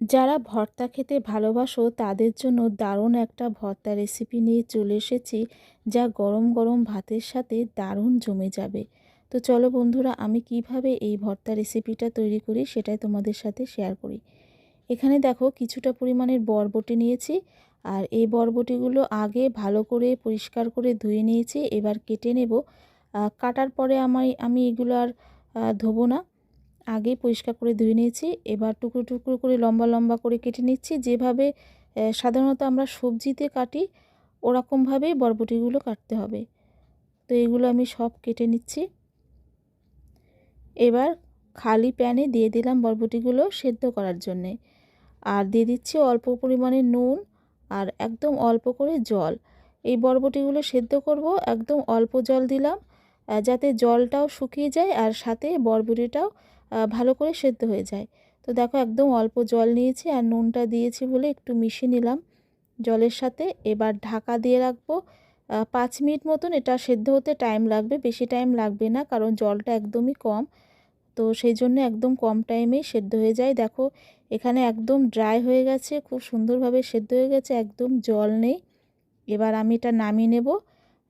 যারা ভর্তা খেতে ভালোবাসো, তাদের জন্য দারুণ একটা ভর্তা রেসিপি নিয়ে চলে এসেছি, যা গরম গরম ভাতের সাথে দারুণ জমে যাবে। তো চলো বন্ধুরা, আমি কীভাবে এই ভর্তা রেসিপিটা তৈরি করি সেটাই তোমাদের সাথে শেয়ার করি। এখানে দেখো, কিছুটা পরিমাণের বরবটি নিয়েছি, আর এই বরবটিগুলো আগে ভালো করে পরিষ্কার করে ধুয়ে নিয়েছি, এবার কেটে নেব। কাটার পরে আমি আমি এগুলো আর ধোবো না। আগে পরিষ্কার করে ধুয়ে নিয়েছি। এবার টুকরো টুকরো করে লম্বা লম্বা করে কেটে নিচ্ছি। যেভাবে সাধারণত আমরা সবজিতে কাটি, ওরকমভাবেই বরবটিগুলো কাটতে হবে। তো এগুলো আমি সব কেটে নিচ্ছি। এবার খালি প্যানে দিয়ে দিলাম বরবটিগুলো সেদ্ধ করার জন্যে। আর দিয়ে দিচ্ছি অল্প পরিমাণে নুন আর একদম অল্প করে জল। এই বরবটিগুলো সেদ্ধ করব, একদম অল্প জল দিলাম যাতে জলটাও শুকিয়ে যায় আর সাথে বরবটিটাও ভালো করে সেদ্ধ হয়ে যায়। তো দেখো একদম অল্প জল নিয়েছি আর নুনটা দিয়েছি বলে একটু মিশিয়ে নিলাম। জলের সাথে এবার ঢাকা দিয়ে রাখব। পাঁচ মিনিট মতন এটা সেদ্ধ হতে টাইম লাগবে, বেশি টাইম লাগবে না কারণ জলটা একদমই কম। তো সেই জন্য একদম কম টাইমেই সেদ্ধ হয়ে যায়। দেখো এখানে একদম ড্রাই হয়ে গেছে, খুব সুন্দরভাবে সেদ্ধ হয়ে গেছে, একদম জল নেই। এবার আমি এটা নামিয়ে নেব।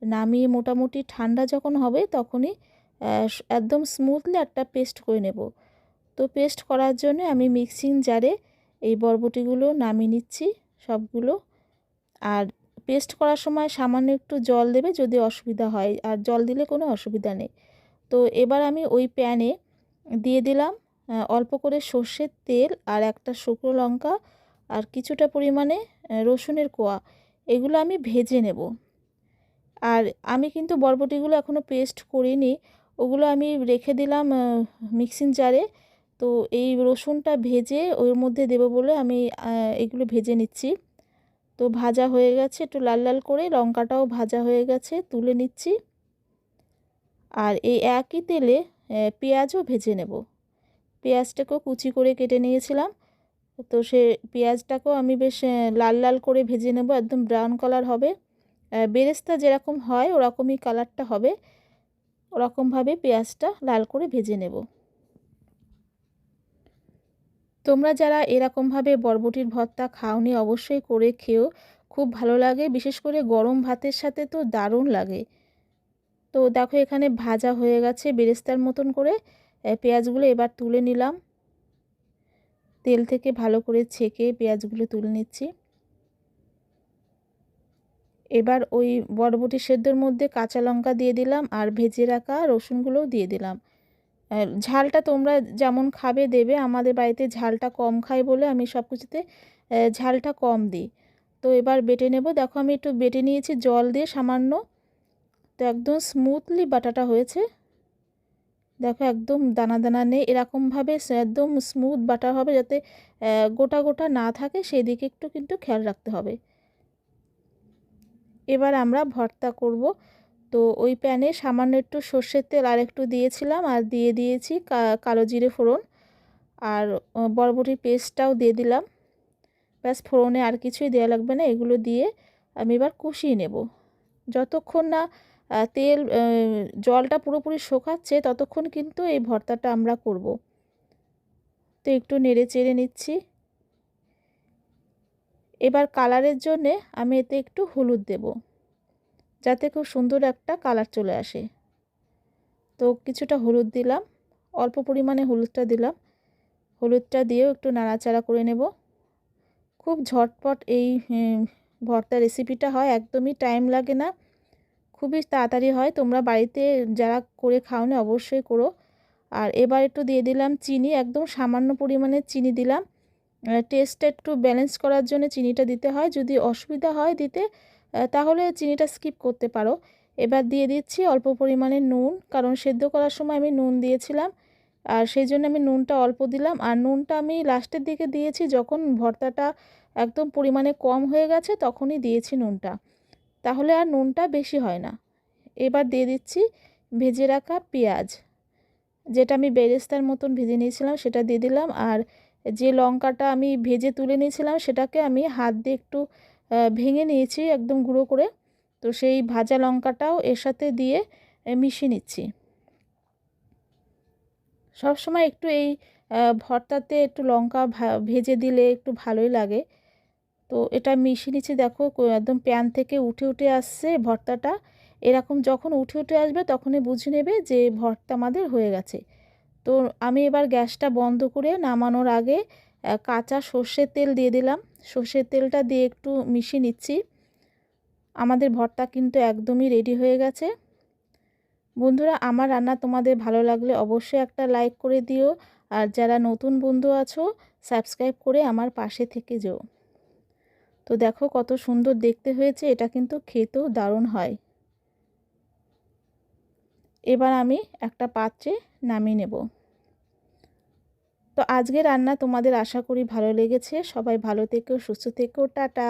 নামিয়ে মোটামুটি ঠান্ডা যখন হবে তখনই একদম স্মুথলি একটা পেস্ট করে নেব। তো পেস্ট করার জন্য আমি মিক্সিং জারে এই বরবটিগুলো নামিয়ে নিচ্ছি সবগুলো। আর পেস্ট করার সময় সামান্য একটু জল দেবে যদি অসুবিধা হয়, আর জল দিলে কোনো অসুবিধা নেই। তো এবার আমি ওই প্যানে দিয়ে দিলাম অল্প করে সর্ষের তেল আর একটা শুকনো লঙ্কা আর কিছুটা পরিমাণে রসুনের কোয়া। এগুলো আমি ভেজে নেব। আর আমি কিন্তু বরবটিগুলো এখনও পেস্ট করিনি ওগুলো আমি রেখে দিলাম মিক্সিং জারে তো এই রসুনটা ভেজে ওর মধ্যে দেব বলে আমি এগুলো ভেজে নিচ্ছি। তো ভাজা হয়ে গেছে, একটু লাল লাল করে লঙ্কাটাও ভাজা হয়ে গেছে, তুলে নিচ্ছি। আর এই একই তেলে পেঁয়াজও ভেজে নেব। পেঁয়াজটাকেও কুচি করে কেটে নিয়েছিলাম। তো সে পেঁয়াজটাকেও আমি বেশ লাল লাল করে ভেজে নেব, একদম ব্রাউন কালার হবে। বেরেস্তা যেরকম হয়, ওরকমই কালারটা হবে। ওরকমভাবে পেঁয়াজটা লাল করে ভেজে নেব। তোমরা যারা এরকমভাবে বরবটির ভর্তা খাওনি অবশ্যই করে খেও, খুব ভালো লাগে। বিশেষ করে গরম ভাতের সাথে তো দারুণ লাগে। তো দেখো এখানে ভাজা হয়ে গেছে বেরেস্তার মতন করে। পেঁয়াজগুলো এবার তুলে নিলাম। তেল থেকে ভালো করে ছেঁকে পেঁয়াজগুলো তুলে নিচ্ছি। এবার ওই বরবটি সেদ্ধর মধ্যে কাঁচা লঙ্কা দিয়ে দিলাম আর ভেজে রাখা রসুনগুলোও দিয়ে দিলাম। ঝালটা তোমরা যেমন খাবে দেবে, আমাদের বাড়িতে ঝালটা কম খাই বলে আমি সব কিছুতে ঝালটা কম দিই। তো এবার বেটে নেব। দেখো আমি একটু বেটে নিয়েছি জল দিয়ে সামান্য। তো একদম স্মুথলি বাটাটা হয়েছে। দেখো একদম দানা দানা নেই। এরকমভাবে একদম স্মুথ বাটা হবে যাতে গোটা গোটা না থাকে। সেই দিকে একটু কিন্তু খেয়াল রাখতে হবে। এবার আমরা ভর্তা করব। তো ওই প্যানে সামান্য একটু সর্ষের তেল আর একটু দিয়েছিলাম আর দিয়ে দিয়েছি কালো জিরে ফোড়ন। আর বরবটির পেস্টটাও দিয়ে দিলাম। ব্যাস, ফোড়নে আর কিছুই দেওয়া লাগবে না, এগুলো দিয়ে আমি এবার কষিয়ে নেব। যতক্ষণ না তেল জলটা পুরোপুরি শোকাচ্ছে, ততক্ষণ কিন্তু এই ভর্তাটা আমরা করব। তো একটু নেড়ে চেড়ে নিচ্ছি। এবার কালারের জন্যে আমি এতে একটু হলুদ দেব, যাতে খুব সুন্দর একটা কালার চলে আসে। তো কিছুটা হলুদ দিলাম, অল্প পরিমাণে হলুদটা দিলাম। হলুদটা দিয়েও একটু নাড়াচাড়া করে নেব। খুব ঝটপট এই ভর্তা রেসিপিটা হয়, একদমই টাইম লাগে না। খুবই তাড়াতাড়ি হয়, তোমরা বাড়িতে যারা করে খাও না অবশ্যই করো। আর এবার একটু দিয়ে দিলাম চিনি, একদম সামান্য পরিমাণে চিনি দিলাম। টেস্টটা একটু ব্যালেন্স করার জন্য চিনিটা দিতে হয়। যদি অসুবিধা হয় দিতে তাহলে চিনিটা স্কিপ করতে পারো। এবার দিয়ে দিচ্ছি অল্প পরিমাণে নুন, কারণ সেদ্ধ করার সময় আমি নুন দিয়েছিলাম, আর সেই জন্য আমি নুনটা অল্প দিলাম। আর নুনটা আমি লাস্টের দিকে দিয়েছি, যখন ভর্তাটা একদম পরিমাণে কম হয়ে গেছে, তখনই দিয়েছি নুনটা। তাহলে আর নুনটা বেশি হয় না। এবার দিয়ে দিচ্ছি ভেজে রাখা পেঁয়াজ, যেটা আমি বেরেস্তার মতন ভেজে নিয়েছিলাম, সেটা দিয়ে দিলাম। আর যে লঙ্কাটা আমি ভেজে তুলে নিয়েছিলাম, সেটাকে আমি হাত দিয়ে একটু ভেঙে নিয়েছি একদম গুঁড়ো করে। তো সেই ভাজা লঙ্কাটাও এর সাথে দিয়ে মিশিয়ে নিচ্ছি। সবসময় একটু এই ভর্তাতে একটু লঙ্কা ভেজে দিলে একটু ভালোই লাগে। তো এটা মিশিয়ে নিচ্ছি, দেখো একদম প্যান থেকে উঠে উঠে আসছে ভর্তাটা। এরকম যখন উঠে উঠে আসবে, তখনই বুঝে নেবে যে ভর্তা আমাদের হয়ে গেছে। তো আমি এবার গ্যাসটা বন্ধ করে নামানোর আগে কাঁচা সর্ষের তেল দিয়ে দিলাম। সর্ষের তেলটা দিয়ে একটু মিশিয়ে নিচ্ছি। আমাদের ভর্তা কিন্তু একদমই রেডি হয়ে গেছে। বন্ধুরা, আমার রান্না তোমাদের ভালো লাগলে অবশ্যই একটা লাইক করে দিও। আর যারা নতুন বন্ধু আছো সাবস্ক্রাইব করে আমার পাশে থেকে যেও। তো দেখো কত সুন্দর দেখতে হয়েছে, এটা কিন্তু খেতেও দারুণ হয়। এবার আমি একটা পাত্রে নামিয়ে নেব। তো আজকে রান্না তোমাদের আশা করি ভালো লেগেছে। সবাই ভালো থেকো সুস্থ থেকো টাটা।